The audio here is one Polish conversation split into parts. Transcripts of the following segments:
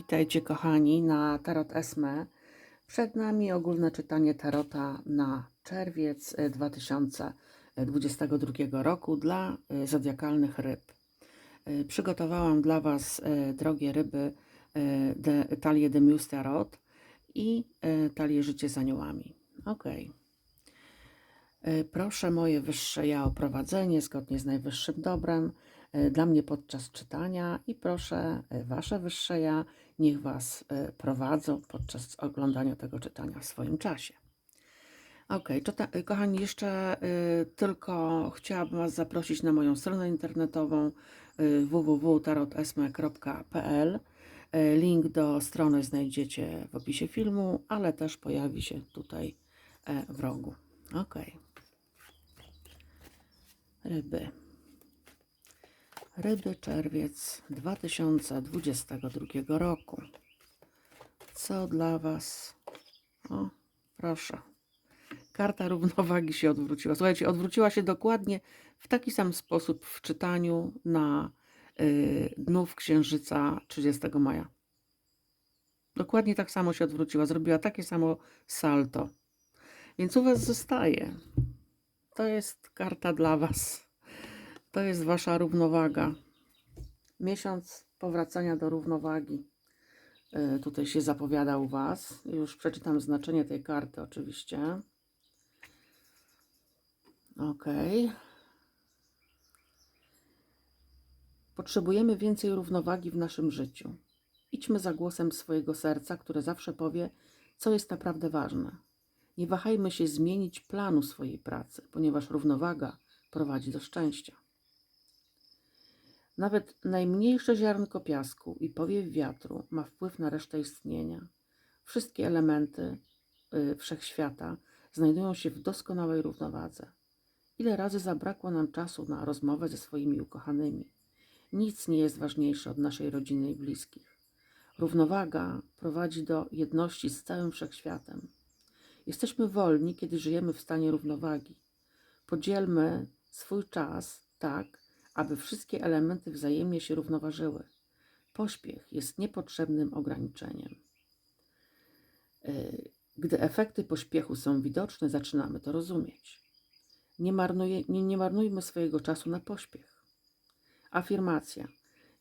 Witajcie kochani na Tarot Esme. Przed nami ogólne czytanie Tarota na czerwiec e, 2022 roku dla e, zodiakalnych ryb. E, Przygotowałam dla Was, e, drogie ryby, e, de, talię de Muse Tarot i e, talię Życie z aniołami. Ok. Proszę moje wyższe ja o prowadzenie zgodnie z najwyższym dobrem e, dla mnie podczas czytania i proszę e, Wasze wyższe ja niech Was prowadzą podczas oglądania tego czytania w swoim czasie. Ok, czyta, kochani, jeszcze tylko chciałabym Was zaprosić na moją stronę internetową www.tarotesme.pl. Link do strony znajdziecie w opisie filmu, ale też pojawi się tutaj w rogu. Ok. Ryby. Ryby czerwiec 2022 roku. Co dla Was? O, proszę. Karta równowagi się odwróciła. Słuchajcie, odwróciła się dokładnie w taki sam sposób w czytaniu na y, dnów księżyca 30 maja. Dokładnie tak samo się odwróciła. Zrobiła takie samo salto. Więc u Was zostaje. To jest karta dla Was. To jest Wasza równowaga. Miesiąc powracania do równowagi. Y, Tutaj się zapowiada u Was. Już przeczytam znaczenie tej karty, oczywiście. Ok. Potrzebujemy więcej równowagi w naszym życiu. Idźmy za głosem swojego serca, które zawsze powie, co jest naprawdę ważne. Nie wahajmy się zmienić planu swojej pracy, ponieważ równowaga prowadzi do szczęścia. Nawet najmniejsze ziarnko piasku i powiew wiatru ma wpływ na resztę istnienia. Wszystkie elementy y, wszechświata znajdują się w doskonałej równowadze. Ile razy zabrakło nam czasu na rozmowę ze swoimi ukochanymi? Nic nie jest ważniejsze od naszej rodziny i bliskich. Równowaga prowadzi do jedności z całym wszechświatem. Jesteśmy wolni, kiedy żyjemy w stanie równowagi. Podzielmy swój czas tak, aby wszystkie elementy wzajemnie się równoważyły. Pośpiech jest niepotrzebnym ograniczeniem. Yy, Gdy efekty pośpiechu są widoczne, zaczynamy to rozumieć. Nie, marnuje, nie, nie marnujmy swojego czasu na pośpiech. Afirmacja.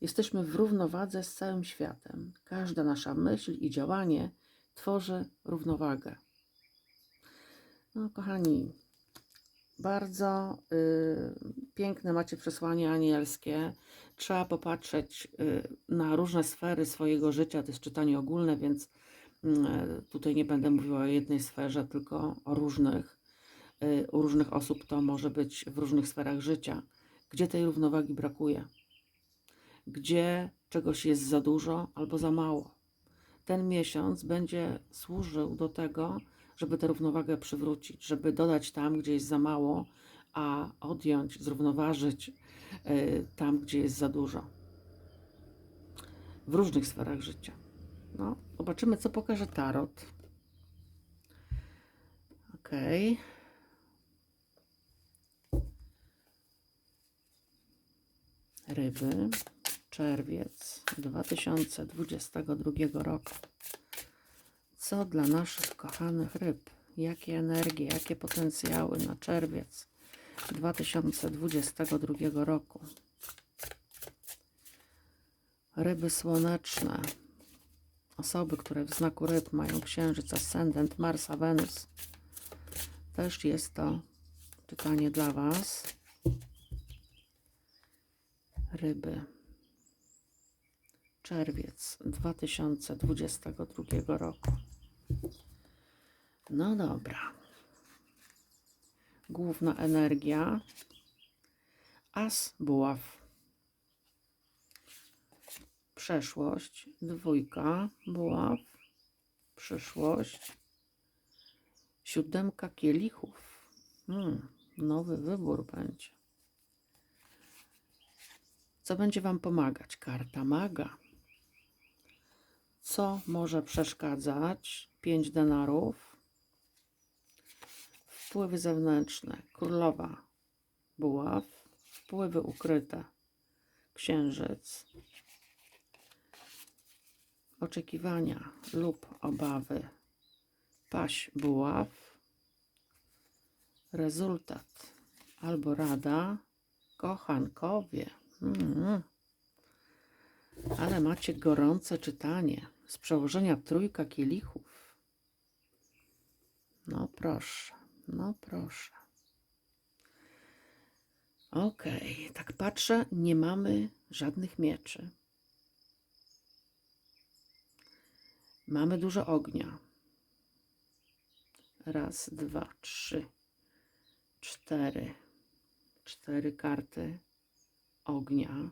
Jesteśmy w równowadze z całym światem. Każda nasza myśl i działanie tworzy równowagę. No, kochani, bardzo y, piękne macie przesłanie anielskie. Trzeba popatrzeć y, na różne sfery swojego życia. To jest czytanie ogólne, więc y, tutaj nie będę mówiła o jednej sferze, tylko o różnych. Y, u różnych osób to może być w różnych sferach życia, gdzie tej równowagi brakuje, gdzie czegoś jest za dużo albo za mało. Ten miesiąc będzie służył do tego, żeby tę równowagę przywrócić, żeby dodać tam, gdzie jest za mało, a odjąć, zrównoważyć y, tam, gdzie jest za dużo. W różnych sferach życia. No, zobaczymy, co pokaże tarot. Okej. Ryby, czerwiec 2022 roku. Co dla naszych kochanych ryb? Jakie energie, jakie potencjały na czerwiec 2022 roku? Ryby słoneczne. Osoby, które w znaku ryb mają księżyc, ascendent, Marsa, Wenus. Też jest to czytanie dla Was. Ryby. Czerwiec 2022 roku. No dobra. Główna energia. As buław. Przeszłość. Dwójka buław. Przyszłość. Siódemka kielichów. Hmm, nowy wybór będzie. Co będzie Wam pomagać? Karta maga. Co może przeszkadzać? Pięć denarów. Wpływy zewnętrzne. Królowa buław. Wpływy ukryte. Księżyc. oczekiwania lub obawy. Paś buław. Rezultat albo rada. Kochankowie. Mm. Ale macie gorące czytanie z przełożenia trójka kielichów. No proszę, no proszę. Okej, tak patrzę, nie mamy żadnych mieczy. Mamy dużo ognia. Raz, dwa, trzy, cztery. Cztery karty ognia.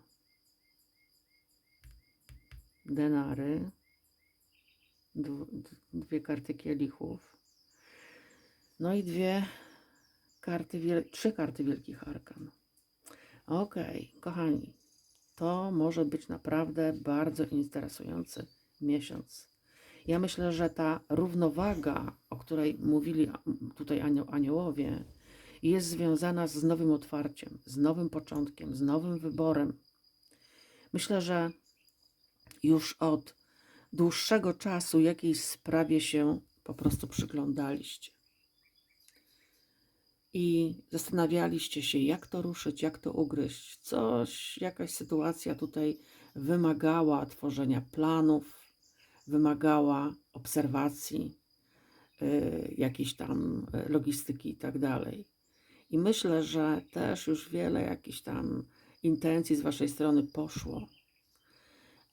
Denary. Dwie karty kielichów. No i dwie karty, trzy karty wielkich arkan. Okej, kochani, to może być naprawdę bardzo interesujący miesiąc. Ja myślę, że ta równowaga, o której mówili tutaj anio- aniołowie, jest związana z nowym otwarciem, z nowym początkiem, z nowym wyborem. Myślę, że już od dłuższego czasu jakiejś sprawie się po prostu przyglądaliście. I zastanawialiście się, jak to ruszyć, jak to ugryźć. Coś, jakaś sytuacja tutaj wymagała tworzenia planów, wymagała obserwacji, y, jakiejś tam y, logistyki i tak dalej. I myślę, że też już wiele jakichś tam intencji z Waszej strony poszło.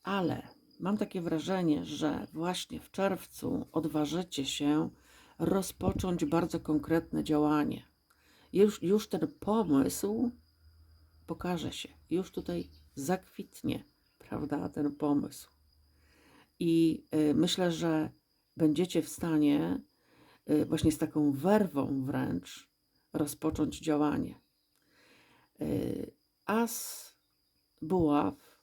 Ale mam takie wrażenie, że właśnie w czerwcu odważycie się rozpocząć bardzo konkretne działanie. Już, już ten pomysł pokaże się, już tutaj zakwitnie, prawda, ten pomysł. I y, myślę, że będziecie w stanie y, właśnie z taką werwą wręcz rozpocząć działanie. Y, As buław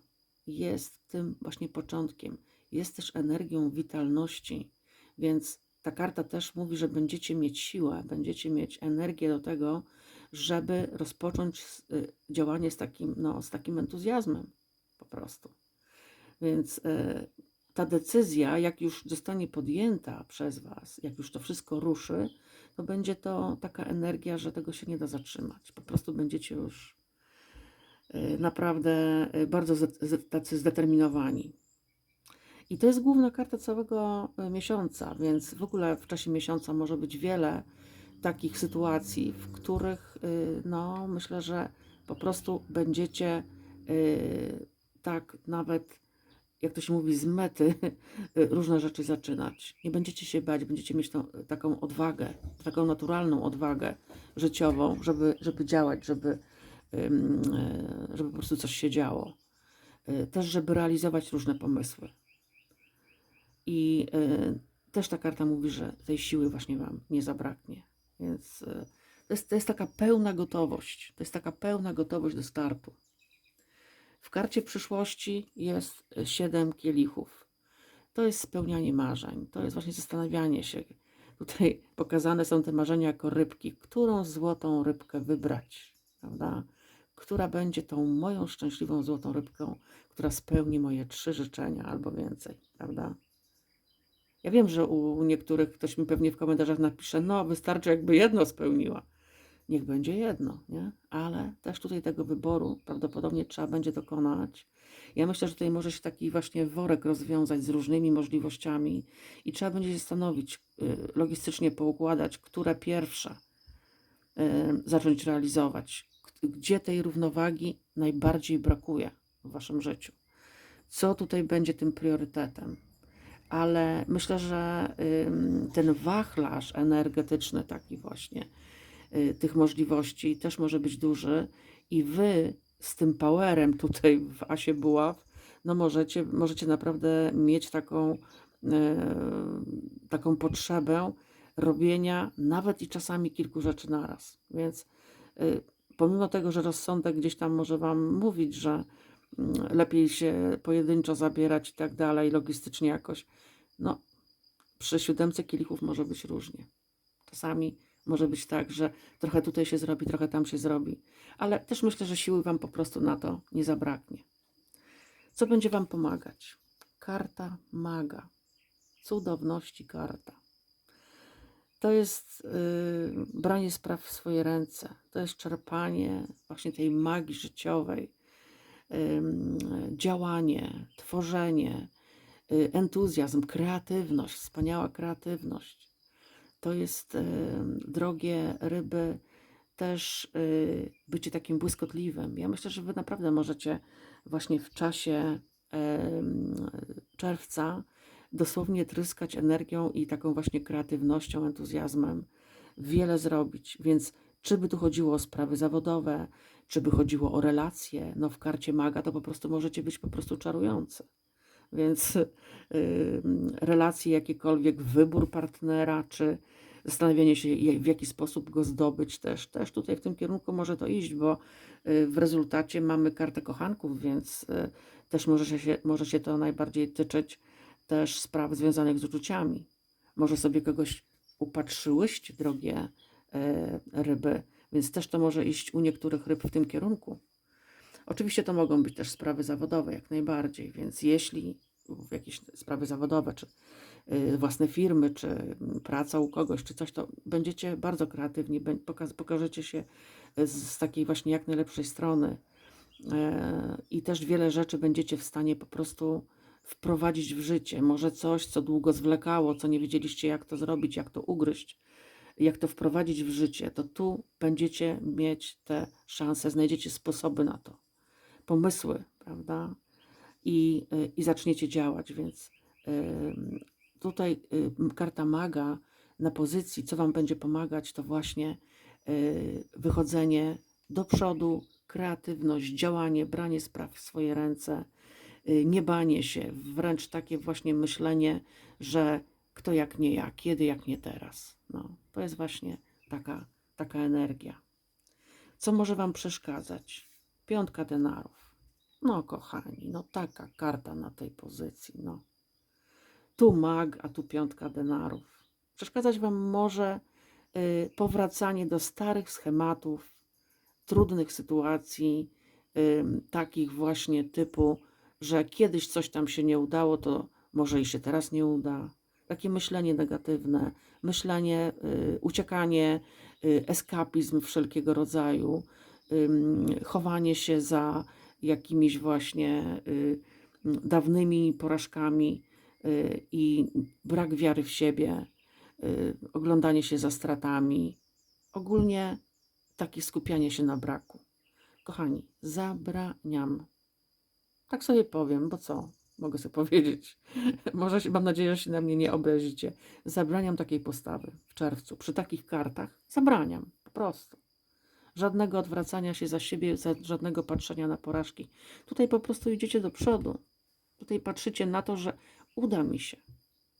jest tym właśnie początkiem, jest też energią witalności, więc ta karta też mówi, że będziecie mieć siłę, będziecie mieć energię do tego, żeby rozpocząć y, działanie z takim, no, z takim entuzjazmem po prostu. Więc y, ta decyzja, jak już zostanie podjęta przez Was, jak już to wszystko ruszy, to będzie to taka energia, że tego się nie da zatrzymać. Po prostu będziecie już y, naprawdę bardzo tacy zdeterminowani. I to jest główna karta całego y, miesiąca, więc w ogóle w czasie miesiąca może być wiele takich sytuacji, w których y, no, myślę, że po prostu będziecie y, tak nawet, jak to się mówi, z mety y, różne rzeczy zaczynać. Nie będziecie się bać, będziecie mieć tą, taką odwagę, taką naturalną odwagę życiową, żeby, żeby działać, żeby, y, żeby po prostu coś się działo. Też, żeby realizować różne pomysły. I y, też ta karta mówi, że tej siły właśnie Wam nie zabraknie. Więc y, to, jest, to jest taka pełna gotowość. To jest taka pełna gotowość do startu. W karcie przyszłości jest siedem kielichów. To jest spełnianie marzeń. To jest właśnie zastanawianie się. Tutaj pokazane są te marzenia jako rybki. Którą złotą rybkę wybrać? Prawda? Która będzie tą moją szczęśliwą złotą rybką, która spełni moje trzy życzenia albo więcej, prawda? Ja wiem, że u niektórych ktoś mi pewnie w komentarzach napisze, no wystarczy jakby jedno spełniła. Niech będzie jedno, nie? Ale też tutaj tego wyboru prawdopodobnie trzeba będzie dokonać. Ja myślę, że tutaj może się taki właśnie worek rozwiązać z różnymi możliwościami i trzeba będzie się zastanowić, y, logistycznie poukładać, które pierwsze y, zacząć realizować. Gdzie tej równowagi najbardziej brakuje w waszym życiu? Co tutaj będzie tym priorytetem? Ale myślę, że ten wachlarz energetyczny, taki właśnie y, tych możliwości też może być duży i wy z tym powerem tutaj w Asie Buław, no możecie, możecie naprawdę mieć taką, y, taką potrzebę robienia nawet i czasami kilku rzeczy naraz. Więc y, pomimo tego, że rozsądek gdzieś tam może wam mówić, że lepiej się pojedynczo zabierać i tak dalej, logistycznie jakoś. No, przy siódemce kielichów może być różnie. Czasami może być tak, że trochę tutaj się zrobi, trochę tam się zrobi, ale też myślę, że siły Wam po prostu na to nie zabraknie. Co będzie Wam pomagać? karta maga. Cudowności karta. To jest y, branie spraw w swoje ręce. To jest czerpanie właśnie tej magii życiowej, działanie, tworzenie, y, entuzjazm, kreatywność, wspaniała kreatywność. To jest, y, drogie ryby, też y, bycie takim błyskotliwym. Ja myślę, że Wy naprawdę możecie właśnie w czasie czerwca dosłownie tryskać energią i taką właśnie kreatywnością, entuzjazmem, wiele zrobić. Więc czy by tu chodziło o sprawy zawodowe, czy by chodziło o relacje, no w karcie maga to po prostu możecie być po prostu czarujący. Więc y, relacje jakiekolwiek, wybór partnera, czy zastanawianie się, w jaki sposób go zdobyć też, też tutaj w tym kierunku może to iść, bo y, w rezultacie mamy kartę kochanków, więc y, też może się, może się to najbardziej tyczyć też spraw związanych z uczuciami. Może sobie kogoś upatrzyłyście, drogie e, ryby, więc też to może iść u niektórych ryb w tym kierunku. Oczywiście to mogą być też sprawy zawodowe, jak najbardziej, więc jeśli jakieś sprawy zawodowe, czy y, własne firmy, czy mm, praca u kogoś, czy coś, to będziecie bardzo kreatywni, pokażecie się z, z takiej właśnie jak najlepszej strony e, i też wiele rzeczy będziecie w stanie po prostu wprowadzić w życie. Może coś, co długo zwlekało, co nie wiedzieliście, jak to zrobić, jak to ugryźć, jak to wprowadzić w życie, to tu będziecie mieć te szanse, znajdziecie sposoby na to, pomysły, prawda? I, y, i zaczniecie działać, więc tutaj karta maga na pozycji, co Wam będzie pomagać, to właśnie y, wychodzenie do przodu, kreatywność, działanie, branie spraw w swoje ręce, y, nie banie się, wręcz takie właśnie myślenie, że kto jak nie ja, kiedy jak nie teraz. No, to jest właśnie taka, taka energia. Co może Wam przeszkadzać? Piątka denarów. No, kochani, no taka karta na tej pozycji, no. Tu mag, a tu piątka denarów. Przeszkadzać Wam może y, powracanie do starych schematów, trudnych sytuacji, ym, takich właśnie typu, że kiedyś coś tam się nie udało, to może i się teraz nie uda. Takie myślenie negatywne, myślenie, y, uciekanie, y, eskapizm wszelkiego rodzaju, chowanie się za jakimiś właśnie y, dawnymi porażkami i brak wiary w siebie, oglądanie się za stratami. Ogólnie takie skupianie się na braku. Kochani, zabraniam. Tak sobie powiem, bo co? Mogę sobie powiedzieć. Może się, mam nadzieję, że się na mnie nie obrazicie. Zabraniam takiej postawy w czerwcu. Przy takich kartach zabraniam. Po prostu. Żadnego odwracania się za siebie, za, żadnego patrzenia na porażki. Tutaj po prostu idziecie do przodu. Tutaj patrzycie na to, że uda mi się,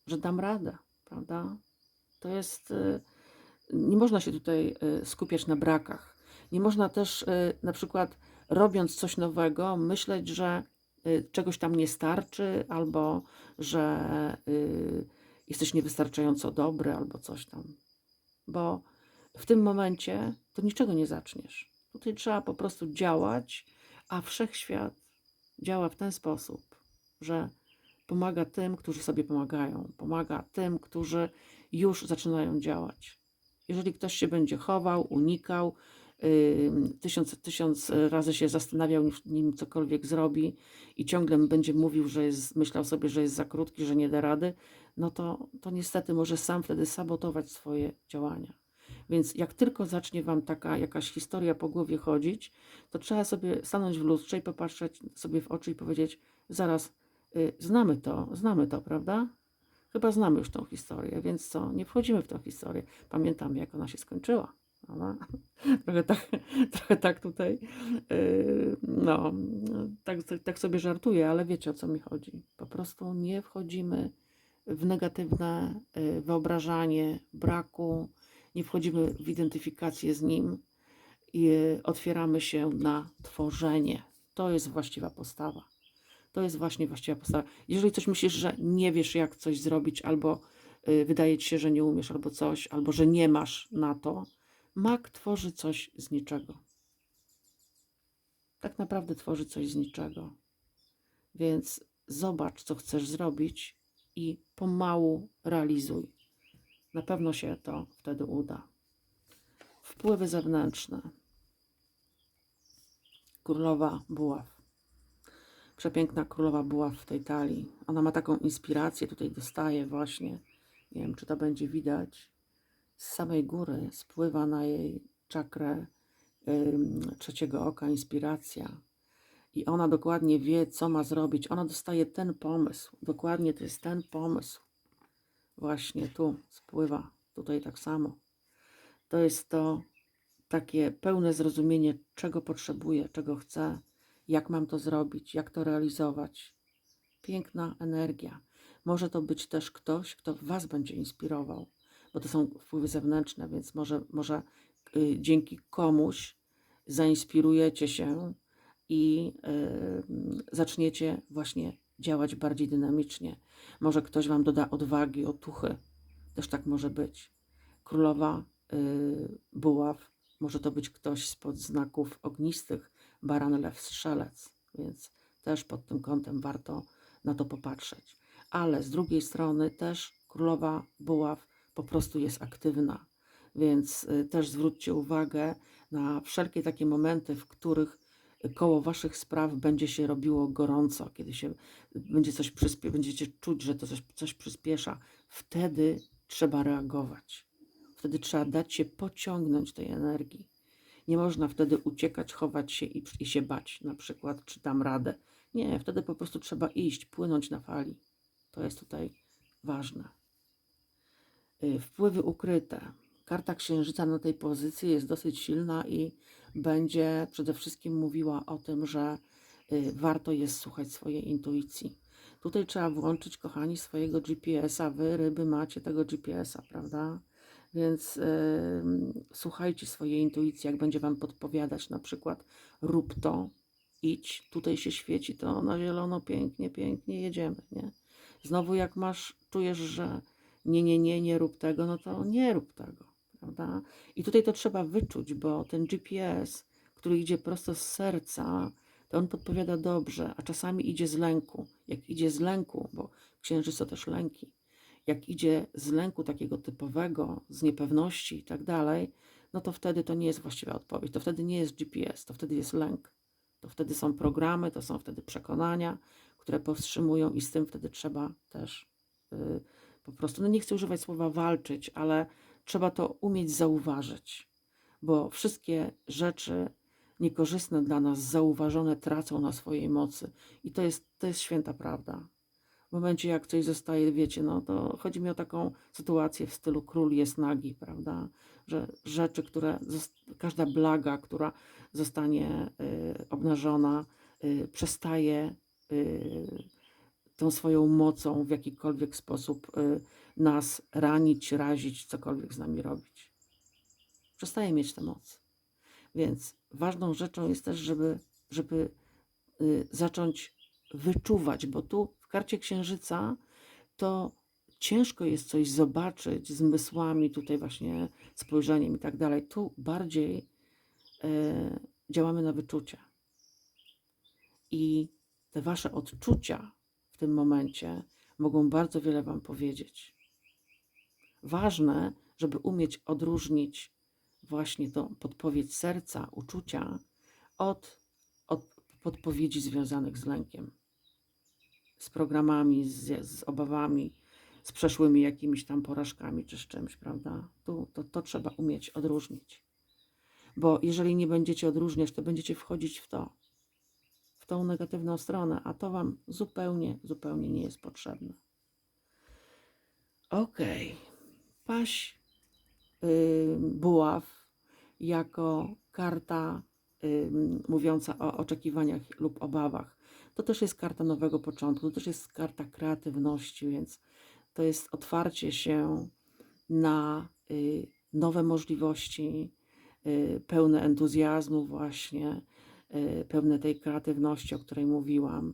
że dam radę, prawda? To jest. y, Nie można się tutaj y, skupiać na brakach. Nie można też y, na przykład robiąc coś nowego, myśleć, że czegoś tam nie starczy, albo że y, jesteś niewystarczająco dobry, albo coś tam. Bo w tym momencie to niczego nie zaczniesz. Tutaj trzeba po prostu działać, a wszechświat działa w ten sposób, że pomaga tym, którzy sobie pomagają, pomaga tym, którzy już zaczynają działać. Jeżeli ktoś się będzie chował, unikał, tysiąc, tysiąc razy się zastanawiał, nim cokolwiek zrobi i ciągle będzie mówił, że jest, myślał sobie, że jest za krótki, że nie da rady, no to, to niestety może sam wtedy sabotować swoje działania. Więc jak tylko zacznie Wam taka jakaś historia po głowie chodzić, to trzeba sobie stanąć w lustrze i popatrzeć sobie w oczy i powiedzieć: Zaraz, y, znamy to, znamy to, prawda? Chyba znamy już tą historię, więc co? Nie wchodzimy w tą historię. Pamiętam, jak ona się skończyła. Trochę tak, trochę tak tutaj, yy, no, tak, tak sobie żartuję, ale wiecie o co mi chodzi. Po prostu nie wchodzimy w negatywne y, wyobrażanie braku, nie wchodzimy w identyfikację z nim i otwieramy się na tworzenie. To jest właściwa postawa. To jest właśnie właściwa postawa. Jeżeli coś myślisz, że nie wiesz, jak coś zrobić, albo y, wydaje ci się, że nie umiesz, albo coś, albo że nie masz na to, mak tworzy coś z niczego. Tak naprawdę tworzy coś z niczego. Więc zobacz, co chcesz zrobić i pomału realizuj. Na pewno się to wtedy uda. Wpływy zewnętrzne. Królowa Buław. Przepiękna królowa Buław w tej talii. Ona ma taką inspirację, tutaj dostaje właśnie. Nie wiem, czy to będzie widać. Z samej góry spływa na jej czakrę trzeciego oka inspiracja. I ona dokładnie wie, co ma zrobić. Ona dostaje ten pomysł. Dokładnie to jest ten pomysł. Właśnie tu spływa. Tutaj tak samo. To jest to takie pełne zrozumienie, czego potrzebuję, czego chcę, jak mam to zrobić, jak to realizować. Piękna energia. Może to być też ktoś, kto Was będzie inspirował, bo to są wpływy zewnętrzne, więc może, może y, dzięki komuś zainspirujecie się i y, zaczniecie właśnie działać bardziej dynamicznie. Może ktoś Wam doda odwagi, otuchy. Też tak może być. Królowa y, buław, może to być ktoś spod znaków ognistych, baran, lew, strzelec, więc też pod tym kątem warto na to popatrzeć. Ale z drugiej strony też królowa buław po prostu jest aktywna, więc y, też zwróćcie uwagę na wszelkie takie momenty, w których koło waszych spraw będzie się robiło gorąco, kiedy się będzie coś przyspie- będziecie czuć, że to coś, coś przyspiesza, wtedy trzeba reagować. Wtedy trzeba dać się pociągnąć tej energii. Nie można wtedy uciekać, chować się i, i się bać, na przykład, czy dam radę. Nie, wtedy po prostu trzeba iść, płynąć na fali. To jest tutaj ważne. Y, Wpływy ukryte. Karta księżyca na tej pozycji jest dosyć silna i będzie przede wszystkim mówiła o tym, że y, warto jest słuchać swojej intuicji. Tutaj trzeba włączyć, kochani, swojego GPS-a. Wy, ryby, macie tego GPS-a, prawda? Więc y, słuchajcie swojej intuicji, jak będzie Wam podpowiadać, na przykład rób to, idź, tutaj się świeci to na zielono, pięknie, pięknie, jedziemy, nie? Znowu jak masz, czujesz, że nie, nie, nie, nie rób tego, no to nie rób tego, prawda? I tutaj to trzeba wyczuć, bo ten GPS, który idzie prosto z serca, to on podpowiada dobrze, a czasami idzie z lęku. Jak idzie z lęku, bo księżyc to też lęki, jak idzie z lęku takiego typowego, z niepewności i tak dalej, no to wtedy to nie jest właściwa odpowiedź. To wtedy nie jest GPS, to wtedy jest lęk. To wtedy są programy, to są wtedy przekonania, które powstrzymują i z tym wtedy trzeba też y, po prostu, no nie chcę używać słowa walczyć, ale trzeba to umieć zauważyć, bo wszystkie rzeczy niekorzystne dla nas, zauważone, tracą na swojej mocy. I to jest, to jest święta prawda. W momencie, jak coś zostaje, wiecie, no to chodzi mi o taką sytuację w stylu król jest nagi, prawda? Że rzeczy, które, każda blaga, która zostanie y, obnażona, y, przestaje y, tą swoją mocą w jakikolwiek sposób y, nas ranić, razić, cokolwiek z nami robić. Przestaje mieć tę moc. Więc ważną rzeczą jest też, żeby, żeby y, zacząć wyczuwać, bo tu w karcie księżyca to ciężko jest coś zobaczyć zmysłami, tutaj właśnie spojrzeniem i tak dalej. Tu bardziej y, działamy na wyczucie. I te wasze odczucia tym momencie mogą bardzo wiele wam powiedzieć. Ważne, żeby umieć odróżnić właśnie tą podpowiedź serca, uczucia od, od podpowiedzi związanych z lękiem, z programami, z, z obawami, z przeszłymi jakimiś tam porażkami czy z czymś, prawda? Tu to, to trzeba umieć odróżnić. Bo jeżeli nie będziecie odróżniać, to będziecie wchodzić w to, tą negatywną stronę, a to Wam zupełnie, zupełnie nie jest potrzebne. Okej. Paś y, buław jako karta y, mówiąca o oczekiwaniach lub obawach. To też jest karta nowego początku, to też jest karta kreatywności, więc to jest otwarcie się na y, nowe możliwości, pełne entuzjazmu właśnie, pełne tej kreatywności, o której mówiłam.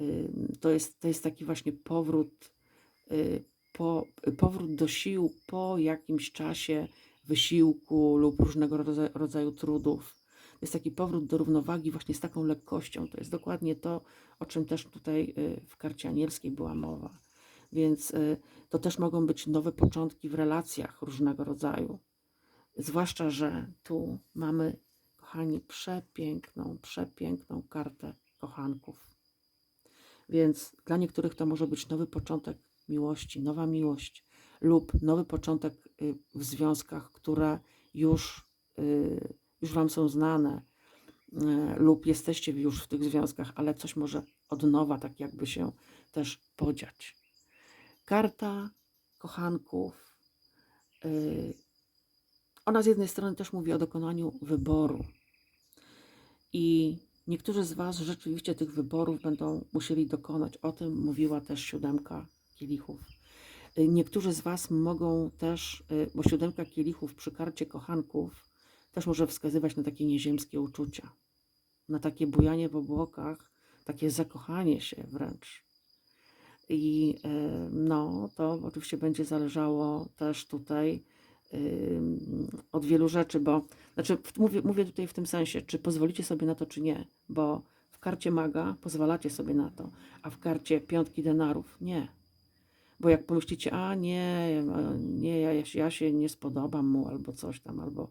Y, To jest, to jest taki właśnie powrót, y, po, powrót do sił po jakimś czasie wysiłku lub różnego rodza- rodzaju trudów. To jest taki powrót do równowagi właśnie z taką lekkością. To jest dokładnie to, o czym też tutaj y, w karcie anielskiej była mowa. Więc y, to też mogą być nowe początki w relacjach różnego rodzaju. Zwłaszcza, że tu mamy, kochani, przepiękną, przepiękną kartę kochanków. Więc dla niektórych to może być nowy początek miłości, nowa miłość lub nowy początek y, w związkach, które już, y, już Wam są znane, y, lub jesteście już w tych związkach, ale coś może od nowa tak jakby się też podziać. Karta kochanków. Ona z jednej strony też mówi o dokonaniu wyboru. I niektórzy z Was rzeczywiście tych wyborów będą musieli dokonać. O tym mówiła też siódemka kielichów. Y, niektórzy z Was mogą też, y, bo siódemka kielichów przy karcie kochanków też może wskazywać na takie nieziemskie uczucia, na takie bujanie w obłokach, takie zakochanie się wręcz. I y, no, to oczywiście będzie zależało też tutaj od wielu rzeczy, bo znaczy mówię, mówię tutaj w tym sensie, czy pozwolicie sobie na to, czy nie, bo w karcie maga pozwalacie sobie na to, a w karcie piątki denarów nie. Bo jak pomyślicie, a nie, nie, ja, ja się nie spodobam mu, albo coś tam, albo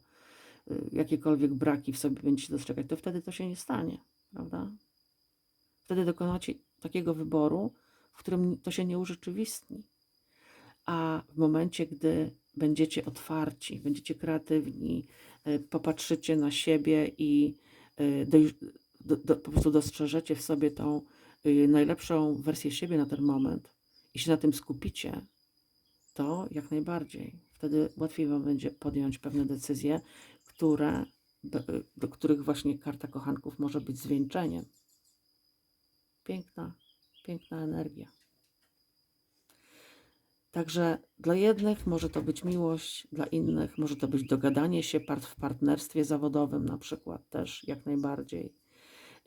y, jakiekolwiek braki w sobie będziecie dostrzegać, to wtedy to się nie stanie, prawda? Wtedy dokonacie takiego wyboru, w którym to się nie urzeczywistni. A w momencie, gdy będziecie otwarci, będziecie kreatywni, y, popatrzycie na siebie i y, do, do, do, po prostu dostrzeżecie w sobie tą najlepszą wersję siebie na ten moment, i się na tym skupicie, to jak najbardziej. Wtedy łatwiej Wam będzie podjąć pewne decyzje, które, do których właśnie karta kochanków może być zwieńczeniem. Piękna, piękna energia. Także dla jednych może to być miłość, dla innych może to być dogadanie się w partnerstwie zawodowym, na przykład też jak najbardziej.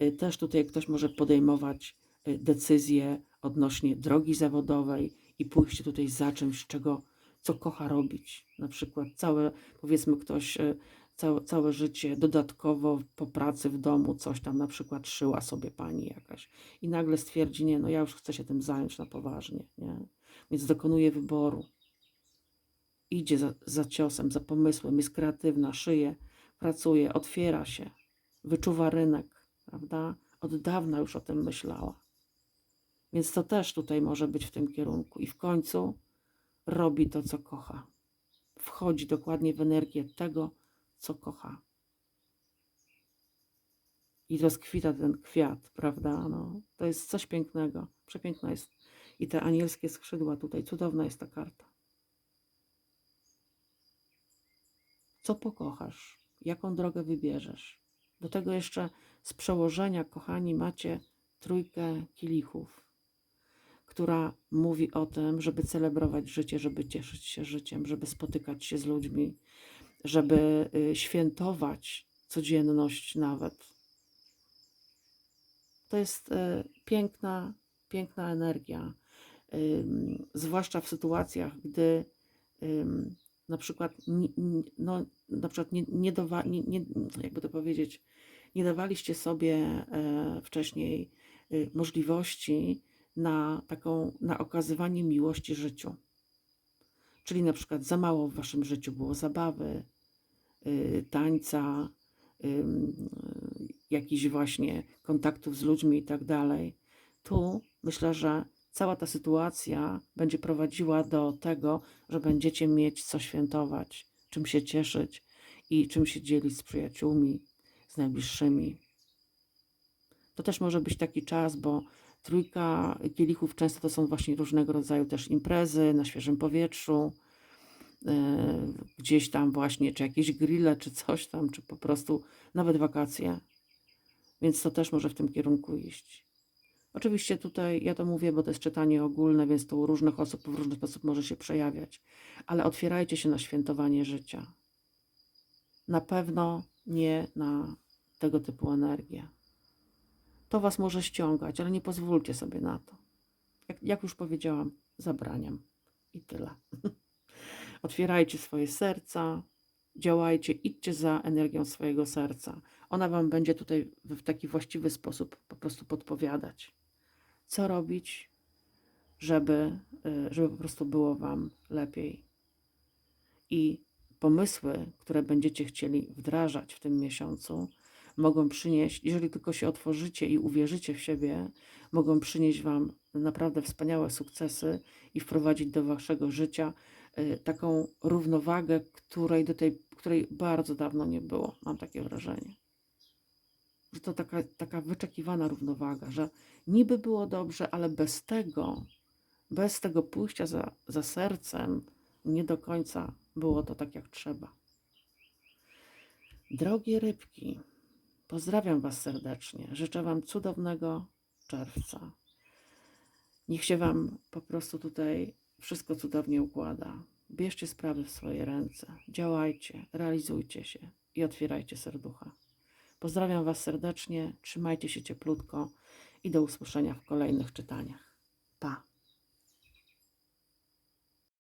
Y, też tutaj ktoś może podejmować y, decyzje odnośnie drogi zawodowej i pójście tutaj za czymś, czego, co kocha robić. Na przykład całe, powiedzmy ktoś e, całe, całe życie dodatkowo po pracy w domu coś tam na przykład szyła sobie pani jakaś i nagle stwierdzi, nie, no ja już chcę się tym zająć na poważnie, nie? Więc dokonuje wyboru. Idzie za, za ciosem, za pomysłem, jest kreatywna, szyje, pracuje, otwiera się, wyczuwa rynek, prawda? Od dawna już o tym myślała. Więc to też tutaj może być w tym kierunku. I w końcu robi to, co kocha. Wchodzi dokładnie w energię tego, co kocha. I rozkwita ten kwiat, prawda? No, to jest coś pięknego. Przepiękna jest. I te anielskie skrzydła tutaj. Cudowna jest ta karta. Co pokochasz? Jaką drogę wybierzesz? Do tego jeszcze z przełożenia, kochani, macie trójkę kielichów która mówi o tym, żeby celebrować życie, żeby cieszyć się życiem, żeby spotykać się z ludźmi, żeby y, świętować codzienność nawet. To jest y, piękna, piękna energia, zwłaszcza w sytuacjach, gdy na przykład, no, na przykład nie, nie, dowa, nie, nie, jakby to powiedzieć, nie dawaliście sobie e, wcześniej y, możliwości na taką, na okazywanie miłości życiu. Czyli na przykład za mało w waszym życiu było zabawy, yy, tańca, jakichś właśnie kontaktów z ludźmi i tak dalej. Tu myślę, że cała ta sytuacja będzie prowadziła do tego, że będziecie mieć co świętować, czym się cieszyć i czym się dzielić z przyjaciółmi, z najbliższymi. To też może być taki czas, bo Trójka kielichów często to są właśnie różnego rodzaju też imprezy na świeżym powietrzu, yy, gdzieś tam właśnie, czy jakieś grille, czy coś tam, czy po prostu nawet wakacje. Więc to też może w tym kierunku iść. Oczywiście tutaj ja to mówię, bo to jest czytanie ogólne, więc to u różnych osób w różny sposób może się przejawiać. Ale otwierajcie się na świętowanie życia. Na pewno nie na tego typu energię to was może ściągać, ale nie pozwólcie sobie na to. Jak, jak już powiedziałam, zabraniam. I tyle. Otwierajcie swoje serca działajcie, idźcie za energią swojego serca. Ona Wam będzie tutaj w taki właściwy sposób po prostu podpowiadać, co robić, żeby, y, żeby po prostu było Wam lepiej. I pomysły, które będziecie chcieli wdrażać w tym miesiącu, mogą przynieść, jeżeli tylko się otworzycie i uwierzycie w siebie, mogą przynieść Wam naprawdę wspaniałe sukcesy i wprowadzić do Waszego życia y, taką równowagę, której do tej, której bardzo dawno nie było, mam takie wrażenie. Że to taka, taka wyczekiwana równowaga, że niby było dobrze, ale bez tego, bez tego pójścia za, za sercem, nie do końca było to tak, jak trzeba. Drogie rybki, pozdrawiam Was serdecznie. Życzę Wam cudownego czerwca. Niech się Wam po prostu tutaj wszystko cudownie układa. Bierzcie sprawy w swoje ręce, działajcie, realizujcie się i otwierajcie serducha. Pozdrawiam Was serdecznie, trzymajcie się cieplutko i do usłyszenia w kolejnych czytaniach. Pa!